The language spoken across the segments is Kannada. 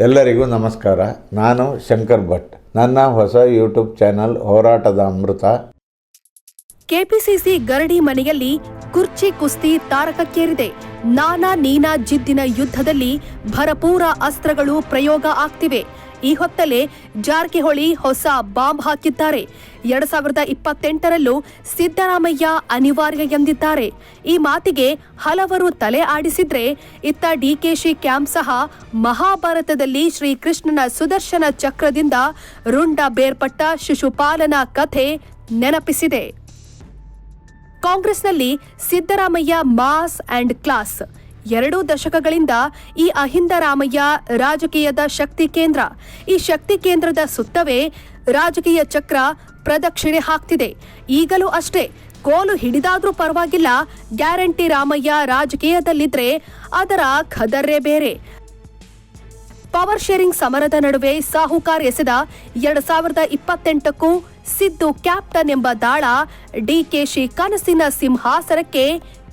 ಎಲ್ಲರಿಗೂ ನಮಸ್ಕಾರ. ನಾನು ಶಂಕರ್ ಭಟ್. ನನ್ನ ಹೊಸ ಯೂಟ್ಯೂಬ್ ಚಾನಲ್ ಹೋರಾಟದ ಅಮೃತ. ಕೆಪಿಸಿಸಿ ಗರಡಿ ಮನೆಯಲ್ಲಿ ಕುರ್ಚಿ ಕುಸ್ತಿ ತಾರಕಕ್ಕೇರಿದೆ. ನಾನಾ ನೀನಾ ಜಿದ್ದಿನ ಯುದ್ಧದಲ್ಲಿ ಭರಪೂರ ಅಸ್ತ್ರಗಳು ಪ್ರಯೋಗ ಆಗ್ತಿವೆ. ಈ ಹೊತ್ತಲ್ಲೇ ಜಾರಕಿಹೊಳಿ ಹೊಸ ಬಾಂಬ್ ಹಾಕಿದ್ದಾರೆ. ಎರಡ್ ಸಾವಿರದ ಇಪ್ಪತ್ತೆಂಟರಲ್ಲೂ ಸಿದ್ದರಾಮಯ್ಯ ಅನಿವಾರ್ಯ ಎಂದಿದ್ದಾರೆ. ಈ ಮಾತಿಗೆ ಹಲವರು ತಲೆ ಆಡಿಸಿದ್ರೆ ಇತ್ತ ಡಿಕೆಶಿ ಕ್ಯಾಂಪ್ ಸಹ ಮಹಾಭಾರತದಲ್ಲಿ ಶ್ರೀಕೃಷ್ಣನ ಸುದರ್ಶನ ಚಕ್ರದಿಂದ ರುಂಡ ಬೇರ್ಪಟ್ಟ ಶಿಶುಪಾಲನ ಕಥೆ ನೆನಪಿಸಿದೆ. ಕಾಂಗ್ರೆಸ್ನಲ್ಲಿ ಸಿದ್ದರಾಮಯ್ಯ ಮಾಸ್ ಅಂಡ್ ಕ್ಲಾಸ್. ಎರಡೂ ದಶಕಗಳಿಂದ ಈ ಅಹಿಂದ ರಾಮಯ್ಯ ರಾಜಕೀಯದ ಶಕ್ತಿ ಕೇಂದ್ರ. ಈ ಶಕ್ತಿ ಕೇಂದ್ರದ ಸುತ್ತವೇ ರಾಜಕೀಯ ಚಕ್ರ ಪ್ರದಕ್ಷಿಣೆ ಹಾಕ್ತಿದೆ. ಈಗಲೂ ಅಷ್ಟೇ, ಕೋಲು ಹಿಡಿದಾದ್ರೂ ಪರವಾಗಿಲ್ಲ, ಗ್ಯಾರಂಟಿ ರಾಮಯ್ಯ ರಾಜಕೀಯದಲ್ಲಿದ್ರೆ ಅದರ ಖದರ್ರೆ ಬೇರೆ. ಪವರ್ ಶೇರಿಂಗ್ ಸಮರದ ನಡುವೆ ಸಾಹುಕಾರ್ ಎಸೆದ ಎರಡ್ ಸಾವಿರದ ಇಪ್ಪತ್ತೆಂಟಕ್ಕೂ ಸಿದ್ದು ಕ್ಯಾಪ್ಟನ್ ಎಂಬ ದಾಳ ಡಿಕೆಶಿ ಕನಸಿನ ಸಿಂಹಾಸನಕ್ಕೆ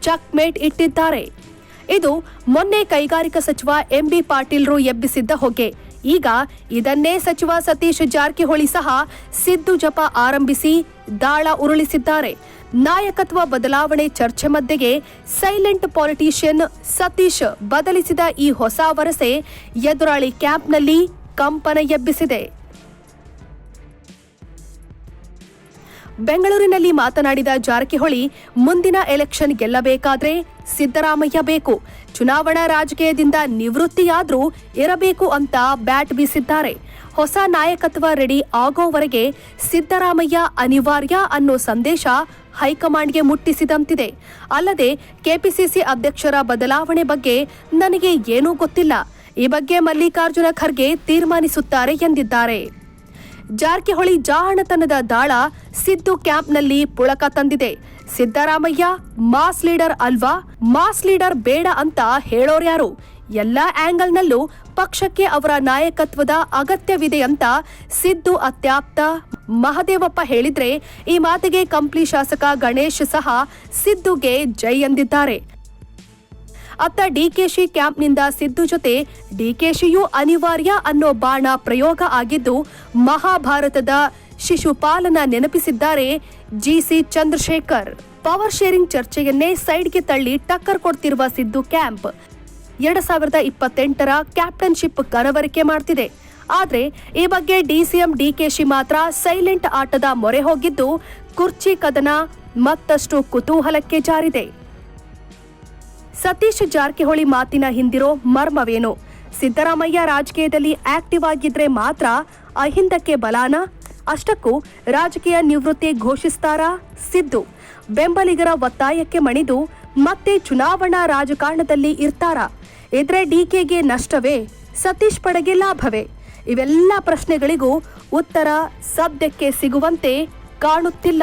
ಚಕ್ಮೇಟ್ ಇಟ್ಟಿದ್ದಾರೆ. ಇದು ಮೊನ್ನೆ ಕೈಗಾರಿಕಾ ಸಚಿವ ಎಂಬಿ ಪಾಟೀಲ್ರು ಎಬ್ಬಿಸಿದ್ದ ಹೊಗೆ. ಈಗ ಇದನ್ನೇ ಸಚಿವ ಸತೀಶ್ ಜಾರಕಿಹೊಳಿ ಸಹ ಸಿದ್ದು ಜಪ ಆರಂಭಿಸಿ ದಾಳ ಉರುಳಿಸಿದ್ದಾರೆ. ನಾಯಕತ್ವ ಬದಲಾವಣೆ ಚರ್ಚೆ ಮಧ್ಯೆಗೆ ಸೈಲೆಂಟ್ ಪಾಲಿಟಿಷಿಯನ್ ಸತೀಶ್ ಬದಲಿಸಿದ ಈ ಹೊಸ ವರಸೆ ಎದುರಾಳಿ ಕ್ಯಾಂಪ್ನಲ್ಲಿ ಕಂಪನ ಎಬ್ಬಿಸಿದೆ. ಬೆಂಗಳೂರಿನಲ್ಲಿ ಮಾತನಾಡಿದ ಜಾರಕಿಹೊಳಿ, ಮುಂದಿನ ಎಲೆಕ್ಷನ್ ಗೆಲ್ಲಬೇಕಾದ್ರೆ ಸಿದ್ದರಾಮಯ್ಯ ಬೇಕು. ಚುನಾವಣಾ ರಾಜಕೀಯದಿಂದ ನಿವೃತ್ತಿಯಾದರೂ ಇರಬೇಕು ಅಂತ ಬ್ಯಾಟ್ ಬೀಸಿದ್ದಾರೆ. ಹೊಸ ನಾಯಕತ್ವ ರೆಡಿ ಆಗೋವರೆಗೆ ಸಿದ್ದರಾಮಯ್ಯ ಅನಿವಾರ್ಯ ಅನ್ನೋ ಸಂದೇಶ ಹೈಕಮಾಂಡ್ಗೆ ಮುಟ್ಟಿಸಿದಂತಿದೆ. ಅಲ್ಲದೆ ಕೆಪಿಸಿಸಿ ಅಧ್ಯಕ್ಷರ ಬದಲಾವಣೆ ಬಗ್ಗೆ ನನಗೆ ಏನೂ ಗೊತ್ತಿಲ್ಲ. ಈ ಬಗ್ಗೆ ಮಲ್ಲಿಕಾರ್ಜುನ ಖರ್ಗೆ ತೀರ್ಮಾನಿಸುತ್ತಾರೆ ಎಂದಿದ್ದಾರೆ. ಜಾರಕಿಹೊಳಿ ಜಾಹಣತನದ ದಾಳ ಸಿದ್ದು ಕ್ಯಾಂಪ್ನಲ್ಲಿ ಪುಳಕ ತಂದಿದೆ. ಸಿದ್ದರಾಮಯ್ಯ, ಮಾಸ್ ಲೀಡರ್ ಅಲ್ವಾ? ಮಾಸ್ ಲೀಡರ್ ಬೇಡ ಅಂತ ಹೇಳೋರ್ಯಾರು ಎಲ್ಲ ಆಂಗಲ್ನಲ್ಲೂ ಪಕ್ಷಕ್ಕೆ ಅವರ ನಾಯಕತ್ವದ ಅಗತ್ಯವಿದೆ ಅಂತ ಸಿದ್ದು ಅತ್ಯಾಪ್ತ ಮಹದೇವಪ್ಪ ಹೇಳಿದ್ರೆ ಈ ಮಾತಿಗೆ ಕಂಪ್ಲಿ ಶಾಸಕ ಗಣೇಶ್ ಸಹ ಸಿದ್ದುಗೆ ಜೈ ಎಂದಿದ್ದಾರೆ. ಅತ್ತ ಡಿಕೆಶಿ ಕ್ಯಾಂಪ್ನಿಂದ ಸಿದ್ದು ಜೊತೆ ಡಿಕೆಶಿಯು ಅನಿವಾರ್ಯ ಅನ್ನೋ ಬಾಣ ಪ್ರಯೋಗ ಆಗಿದ್ದು ಮಹಾಭಾರತದ ಶಿಶುಪಾಲನ ನೆನಪಿಸಿದ್ದಾರೆ ಜಿಸಿ ಚಂದ್ರಶೇಖರ್. ಪವರ್ ಶೇರಿಂಗ್ ಚರ್ಚೆಯನ್ನೇ ಸೈಡ್ಗೆ ತಳ್ಳಿ ಟಕ್ಕರ್ ಕೊಡ್ತಿರುವ ಸಿದ್ದು ಕ್ಯಾಂಪ್. ಎರಡ್ ಸಾವಿರದ ಇಪ್ಪತ್ತೆಂಟರ ಕ್ಯಾಪ್ಟನ್ಶಿಪ್ ಕನವರಿಕೆ ಮಾಡ್ತಿದೆ. ಆದ್ರೆ ಈ ಬಗ್ಗೆ ಡಿಸಿಎಂ ಡಿಕೆಶಿ ಮಾತ್ರ ಸೈಲೆಂಟ್ ಆಟದ ಮೊರೆ ಹೋಗಿದ್ದು ಕುರ್ಚಿ ಕದನ ಮತ್ತಷ್ಟು ಕುತೂಹಲಕ್ಕೆ ಜಾರಿದೆ. ಸತೀಶ್ ಜಾರಕಿಹೊಳಿ ಮಾತಿನ ಹಿಂದಿರೋ ಮರ್ಮವೇನು? ಸಿದ್ದರಾಮಯ್ಯ ರಾಜಕೀಯದಲ್ಲಿ ಆಕ್ಟಿವ್ ಆಗಿದ್ರೆ ಮಾತ್ರ ಅಹಿಂದಕ್ಕೆ ಬಲಾನ? ಅಷ್ಟಕ್ಕೂ ರಾಜಕೀಯ ನಿವೃತ್ತಿ ಘೋಷಿಸ್ತಾರಾ ಸಿದ್ದು? ಬೆಂಬಲಿಗರ ಒತ್ತಾಯಕ್ಕೆ ಮಣಿದು ಮತ್ತೆ ಚುನಾವಣಾ ರಾಜಕಾರಣದಲ್ಲಿ ಇರ್ತಾರಾ? ಇದ್ರೆ ಡಿಕೆಗೆ ನಷ್ಟವೇ? ಸತೀಶ್ ಪಡೆಗೆ ಲಾಭವೇ? ಇವೆಲ್ಲ ಪ್ರಶ್ನೆಗಳಿಗೂ ಉತ್ತರ ಸದ್ಯಕ್ಕೆ ಸಿಗುವಂತೆ ಕಾಣುತ್ತಿಲ್ಲ.